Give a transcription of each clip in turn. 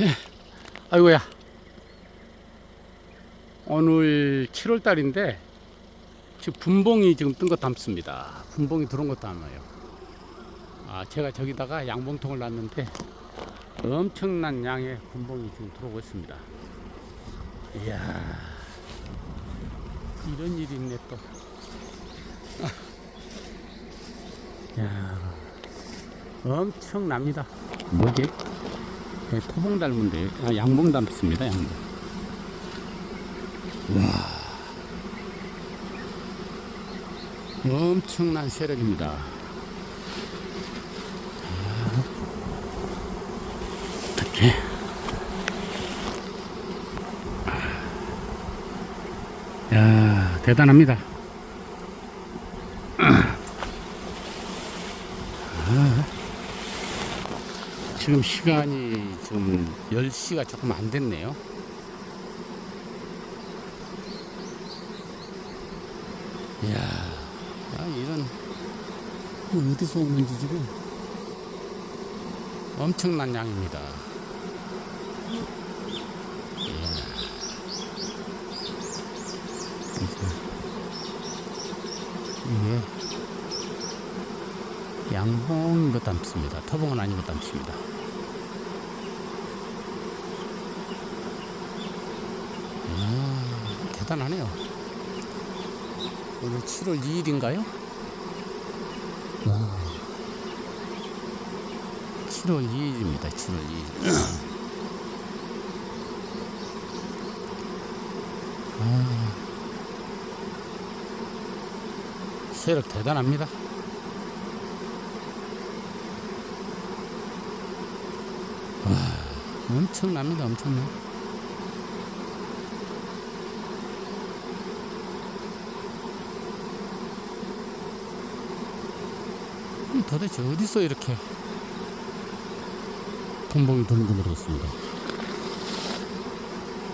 예. 아이고야. 오늘 7월 달인데 지금 분봉이 지금 뜬 것 담습니다. 분봉이 들어온 것 담아요. 아, 제가 저기다가 양봉통을 놨는데 엄청난 양의 분봉이 지금 들어오고 있습니다. 이야. 이런 일이 있네 또. 아. 야. 엄청납니다. 뭐지? 네, 토봉 닮은데 아, 양봉 닮습니다. 양봉. 와. 엄청난 세력입니다. 아. 어떻게? 야 대단합니다. 지금 시간이 지금 10시가 조금 안 됐네요. 이야, 아, 이런, 이거 어디서 오는지 지금 엄청난 양입니다. 이야. 이게 양봉인 것 닮습니다. 터봉은 아닌 것 닮습니다. 아, 대단하네요. 오늘 7월 2일인가요? 와. 7월 2일입니다. 7월 2일. 아, 세력 대단합니다. 엄청납니다. 엄청나. 이 도대체 어디서 이렇게 돈봉이 도는지 모르겠습니다.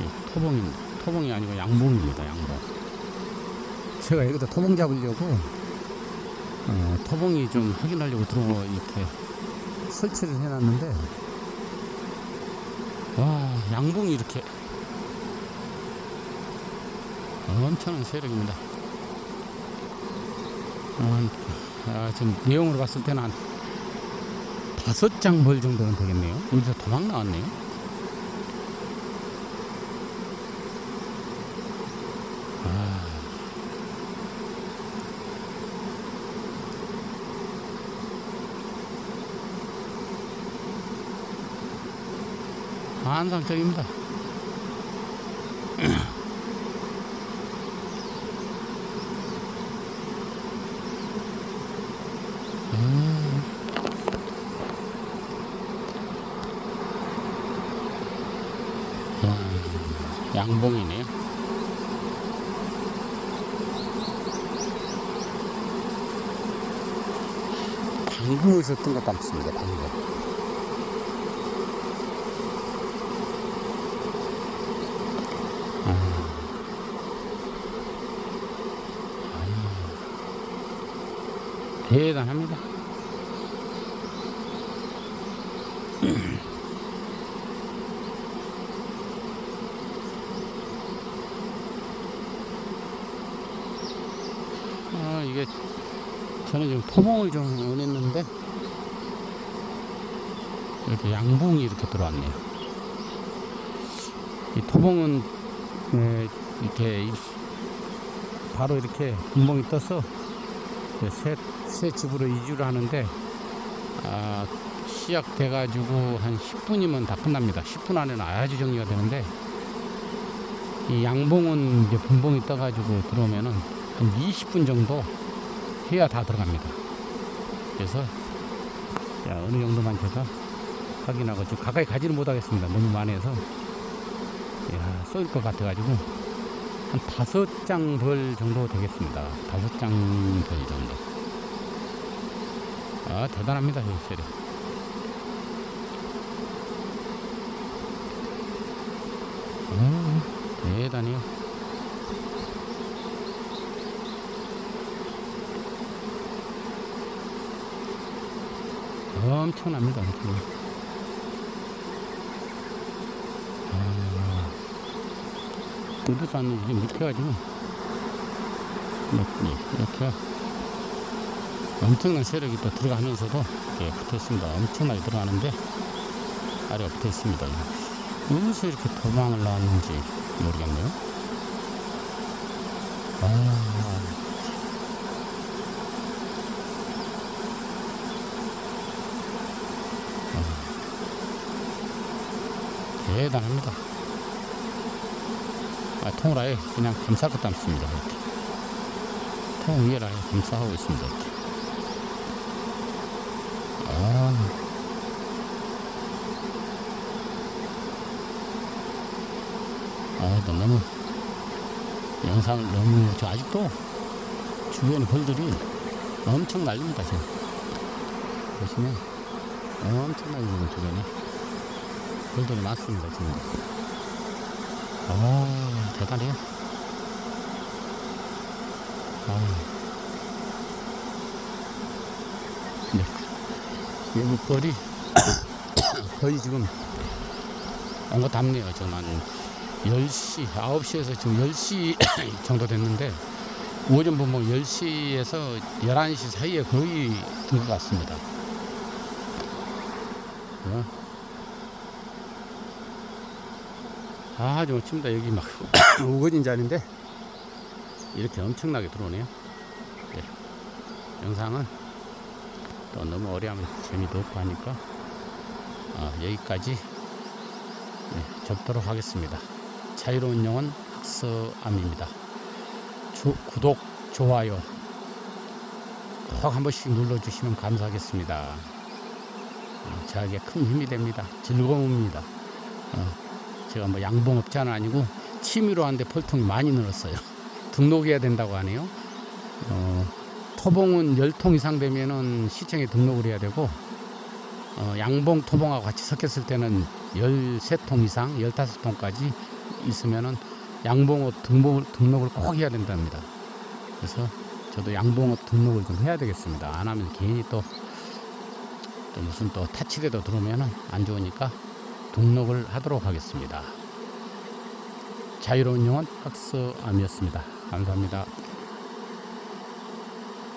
이 토봉이, 토봉이 아니고 양봉입니다, 양봉. 제가 여기다 토봉 잡으려고, 어, 토봉이 좀 확인하려고 들어 이렇게 설치를 해놨는데, 와, 양봉이 이렇게 엄청난 세력입니다. 아, 아, 지금 내용으로 봤을 때는 한 다섯 장벌 정도는 되겠네요. 여기서 도망 나왔네요. 환상적입니다. 음. 음, 양봉이네요. 방금 있었던 것 같습니다. 방금. 대단합니다. 아, 이게 저는 지금 토봉을 좀 원했는데 이렇게 양봉이 이렇게 들어왔네요. 이 토봉은 에, 이렇게 입- 바로 이렇게 분봉이 떠서 새, 새 집으로 이주를 하는데 아, 시작돼 가지고 한 10분이면 다 끝납니다. 10분 안에는 아주 정리가 되는데 이 양봉은 이제 분봉이 떠가지고 들어오면은 한 20분 정도 해야 다 들어갑니다. 그래서 자, 어느 정도만 제가 확인하고 지금 가까이 가지는 못하겠습니다. 너무 많이 해서 야, 쏠것 같아가지고 한 다섯 장 벌 정도 되겠습니다. 다섯 장 벌 정도. 아, 대단합니다, 이 세력. 음, 대단해요. 엄청납니다, 엄청나. 의도산이 지금 밑에가지고 이렇게, 엄청난 세력이 또 들어가면서도 이렇게 붙어 있습니다. 엄청나게 들어가는데 아래가 붙어 있습니다. 어디서 이렇게 도망을 나왔는지 모르겠네요. 아, 대단합니다. 아, 아예 그냥 감쌀 것도 않습니다. 이렇게. 통 위에 아예 감싸하고 있습니다. 이렇게. 아, 아, 또 너무 영상을 너무 저 아직도 주변에 벌들이 엄청 날립니다. 지금 보시면 엄청나게 지금 주변에 벌들이 많습니다. 지금 아 대단해요. 아. 네. 여기 벌이 거의 지금 온거 답네요. 지금 한 10시, 9시에서 지금 10시 정도 됐는데 오전 분목 10시에서 11시 사이에 거의 든 것 같습니다. 어? 아, 좀 칩니다. 여기 막 우거진 자리인데 이렇게 엄청나게 들어오네요. 네. 영상은 또 너무 오래 하면 재미도 없고 하니까 어, 여기까지 네, 접도록 하겠습니다. 자유로운 영혼 학서암입니다. 주- 구독, 좋아요 꼭 한 번씩 눌러주시면 감사하겠습니다. 어, 저에게 큰 힘이 됩니다. 즐거움입니다. 어, 제가 뭐 양봉업자는 아니고 취미로 하는데 펄통이 많이 늘었어요. 등록해야 된다고 하네요. 어, 토봉은 10통 이상 되면은 시청에 등록을 해야 되고 어, 양봉 토봉하고 같이 섞였을 때는 13통 이상, 15통까지 있으면은 양봉업 등록을, 등록을 꼭 해야 된답니다. 그래서 저도 양봉업 등록을 좀 해야 되겠습니다. 안 하면 괜히 또, 또 무슨 또 타치대도 들어오면은 안 좋으니까 등록을 하도록 하겠습니다. 자유로운 영혼 학서암이었습니다. 감사합니다.